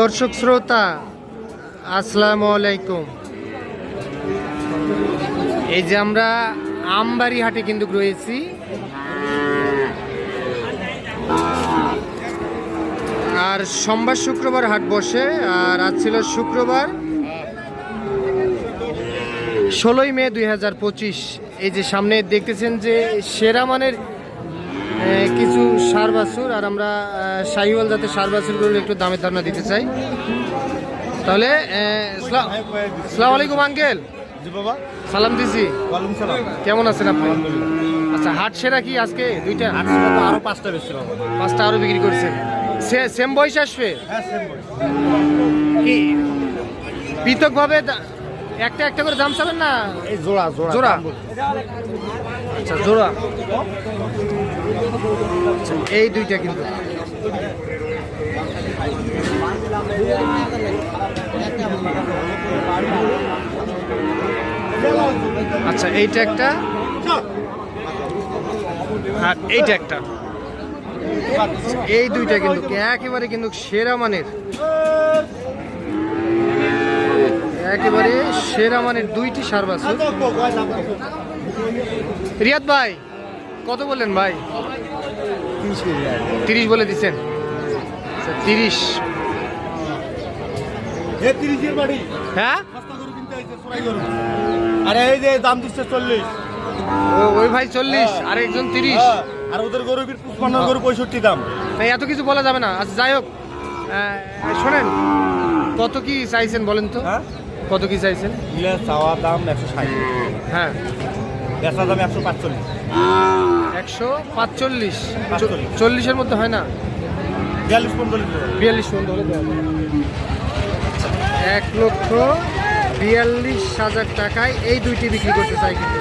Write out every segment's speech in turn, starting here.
দর্শক শ্রোতা, আসসালামু আলাইকুম। এই যে আমরা আমবাড়ি হাটে কিন্তু রয়েছি। আর সোমবার শুক্রবার হাট বসে, আর আজ ছিল শুক্রবার ষোলোই মে দুই হাজার পঁচিশ। এই যে সামনে দেখতেছেন যে সেরা মানের কিছু সার বাছুর আর আমরা শাহিওয়াল জাতের সার বাছুরগুলোর একটু দামের ধারণা দিতে চাই। তাহলে সালাম আলাইকুম আঙ্কেল। বাবা। সালাম দিছি। কেমন আছেন আপনি? আচ্ছা হাট সেরা কি আজকে? দুইটা? আটশো টাকা আরও পাঁচটা বেশি বাবা। পাঁচটা আরও বিক্রি করছেন সে- সেম বয়স আসবে? হ্যাঁ কি? পৃথকভাবে দা- একটা একটা করে দাম চাবেন না? জোড়া জোড়া জোড়া? আচ্ছা জোড়া। এই দুইটা কিন্তু। আচ্ছা এইটা একটা। আর এইটা একটা। এই দুইটা কিন্তু একেবারে কিন্তু সেরা মানের। একেবারে সেরা মানের দুইটি সার রিয়াদ ভাই। কত বললেন ভাই? তিরিশ বলে দিচ্ছেন। আচ্ছা, তিরিশ। হ্যাঁ। আরে এই যে দাম দিচ্ছে চল্লিশ। ওই ভাই চল্লিশ আর একজন তিরিশ। হ্যাঁ, আর ওদের গরু পুষ্পান্ন গরু পঁয়ষট্টি দাম। তাই এত কিছু বলা যাবে না। আচ্ছা যাই হোক। শোনেন কত কি চাইছেন বলেন তো? হ্যাঁ? কত কি চাইছেন? চাওয়া দাম একশো ষাট। হ্যাঁ। বেচা দাম একশো পাঁচচল্লিশ। একশো পাঁচচল্লিশ। চল্লিশের মধ্যে হয় না? বিয়াল্লিশ পর্যন্ত হলে দেওয়া এক লক্ষ বিয়াল্লিশ হাজার টাকায় এই দুইটি বিক্রি করতে চাই কিন্তু।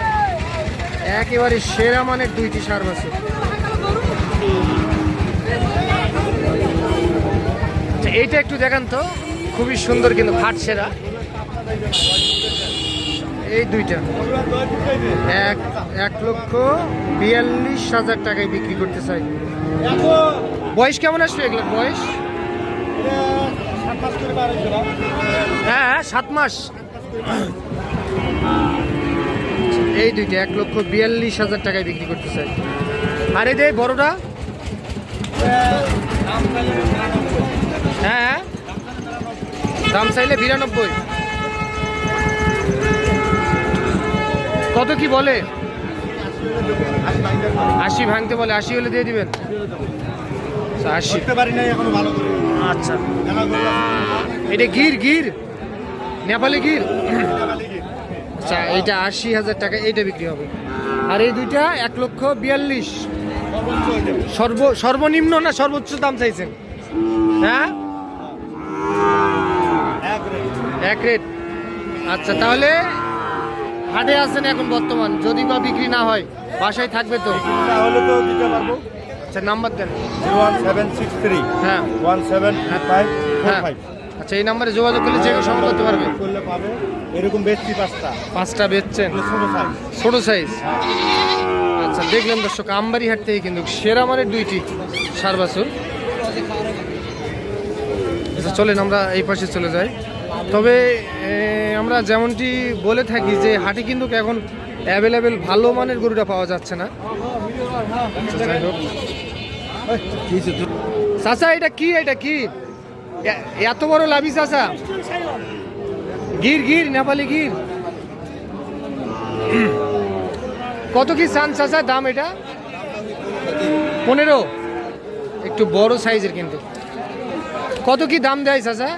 একেবারে সেরা মানের দুইটি সার বাছুর আচ্ছা, এইটা একটু দেখান তো। খুবই সুন্দর কিন্তু ঘাট সেরা। এই দুইটা। এক এক লক্ষ বিয়াল্লিশ হাজার টাকায় বিক্রি করতে চাই। বয়স কেমন আসবে এগুলোর বয়স? হ্যাঁ সাত মাস। এই দুইটা, এক লক্ষ বিয়াল্লিশ হাজার টাকায় বিক্রি করতে চাই। আর এই বড়টা? হ্যাঁ হ্যাঁ। দাম চাইলে বিরানব্বই। কত কি বলে? আশি ভাঙতে বলে আশি হলে দিয়ে দিবেন। আচ্ছা, আশি। আচ্ছা। এটা গির গির? নেপালি গির? আচ্ছা এইটা আশি হাজার টাকা এইটা বিক্রি হবে। আর এই দুইটা এক লক্ষ বিয়াল্লিশ। সর্ব সর্বনিম্ন না সর্বোচ্চ দাম চাইছেন? হ্যাঁ? এক রেট। আচ্ছা তাহলে হাটে আছেন এখন বর্তমান যদি বা বিক্রি না হয় বাসায় থাকবে তো? তাহলে তো দিতে পারব। আচ্ছা নাম্বার দেন। Zero one seven six three. হ্যাঁ। ওয়ান সেভেন ফাইভ হ্যাঁ। ফাইভ। আচ্ছা এই নাম্বারে যোগাযোগ করলে যে সংগ্রহ করতে পারবে? করলে পাবে। এরকম বেশি পাঁচটা। পাঁচটা বেচছেন? ছোট সাইজ ছোট সাইজ আচ্ছা দেখলেন দর্শক আমবাড়ি হাট থেকে কিন্তু সেরা মানের দুইটি সার বাছুর। আচ্ছা চলেন আমরা এই পাশে চলে যাই। তবে আমরা যেমনটি বলে থাকি যে হাটে কিন্তু এখন অ্যাভেলেবেল ভালো মানের গরুটা পাওয়া যাচ্ছে না। চাচা, এটা কি? এটা কি? এত বড় লাভি চাচা। গির গির, নেপালি গির। কত কি চান চাচা, দাম এটা? পনেরো। একটু বড় সাইজের কিন্তু। কত কি দাম দেয় চাচা?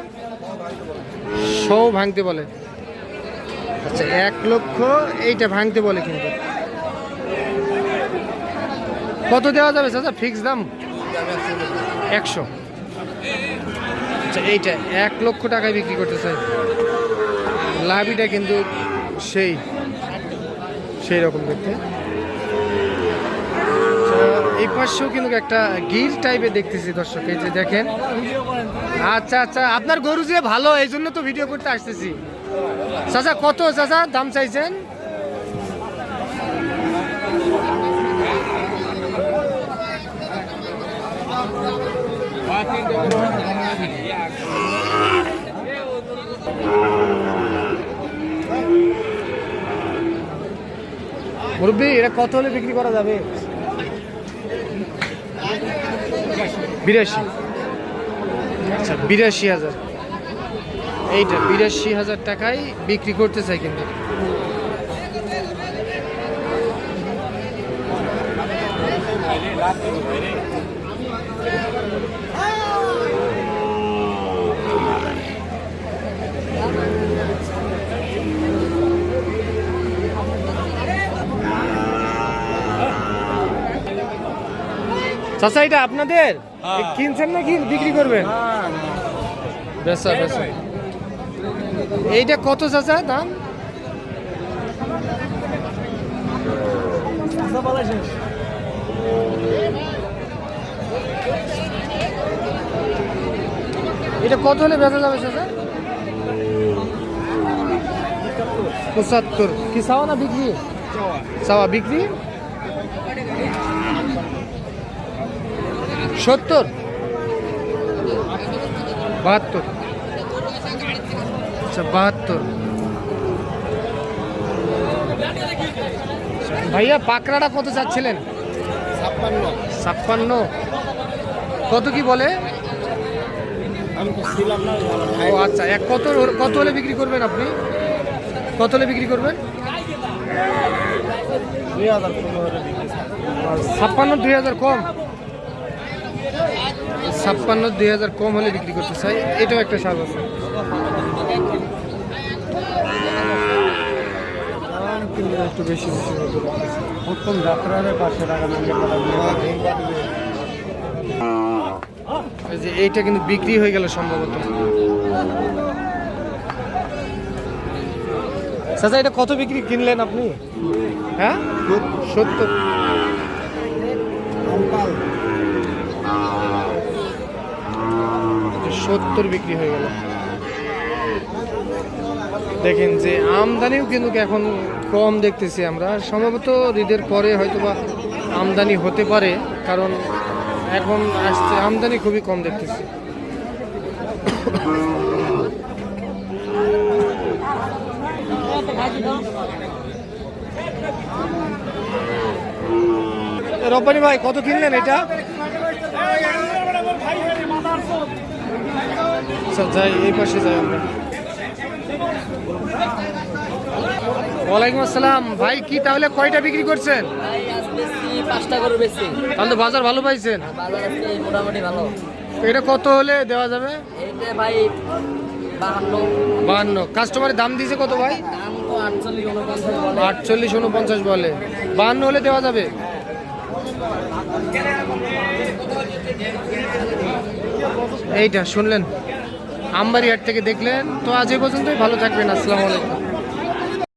সৌ ভাঙতে বলে। আচ্ছা এক লক্ষ এইটা ভাঙতে বলে কিন্তু। কত দেওয়া যাবে চাচা? ফিক্স দাম? একশো। আচ্ছা এইটা এক লক্ষ টাকায় বিক্রি করতে চাই লাভিটা কিন্তু সেই সেই রকম দেখতে। এই পাশেও কিন্তু একটা গির টাইপের দেখতেছি দর্শক, এই যে দেখেন। আচ্ছা আচ্ছা আপনার গরু যে ভালো, এই জন্য তো ভিডিও করতে আসতেছি। চাচা, কত চাচা? দাম চাইছেন? মুরব্বী, এটা কত হলে বিক্রি করা যাবে? বিরাশি। আচ্ছা বিরাশি হাজার। এইটা বিরাশি হাজার টাকায় বিক্রি করতে চাই কিন্তু। চাচা, এটা আপনাদের? কিনছেন না কি বিক্রি করবেন বেসা বেসা এইটা কত চাচা দাম? এটা কত হলে বেচা যাবে চাচা? পঁচাত্তর। কি চাওয়া না বিক্রি? চাওয়া বিক্রি? সত্তর? বাহাত্তর। আচ্ছা বাহাত্তর। ভাইয়া পাকড়াটা কত চাচ্ছিলেন? ছাপ্পান্ন। ছাপ্পান্ন। কত কি বলে? ও আচ্ছা এক কত কত হলে বিক্রি করবেন আপনি? কত হলে বিক্রি করবেন? ছাপ্পান্ন দুই হাজার কম? ছাপ্পান্ন দুই হাজার কম হলে বিক্রি করতে চাই এটাও একটা সার আছে। একটু বেশি বেশি প্রথম যাত্রার পাঁচশো টাকা এই যে এইটা কিন্তু বিক্রি হয়ে গেল সম্ভবত। চাচা এটা কত বিক্রি কিনলেন আপনি? হ্যাঁ? সত্তর। সত্তর বিক্রি হয়ে গেল। দেখেন যে আমদানিও কিন্তু এখন কম দেখতেছি আমরা। সম্ভবত ঈদের পরে হয়তোবা আমদানি হতে পারে, কারণ এখন আসছে আমদানি খুবই কম দেখতেছি। রব্বানি ভাই, কত কিনলেন এটা? যাই এই পাশে যাই আমরা। ওয়ালাইকুম আসসালাম। ভাই কি তাহলে কয়টা বিক্রি করছেন? ভাই আজ বেশি পাঁচটা করে বেশি তাহলে তো বাজার ভালো পাইছেন। মোটামুটি ভালো। এটা কত হলে দেওয়া যাবে? ভাই বাহান্ন। কাস্টমারের দাম দিয়েছে কত ভাই? আটচল্লিশ উনপঞ্চাশ বলে। আটচল্লিশ উনপঞ্চাশ বলে। বাহান্ন হলে দেওয়া যাবে? এইটা শুনলেন? আমবাড়ি হাট থেকে দেখলেন। তো আজ এই পর্যন্তই ভালো থাকবেন আসসালামু আলাইকুম।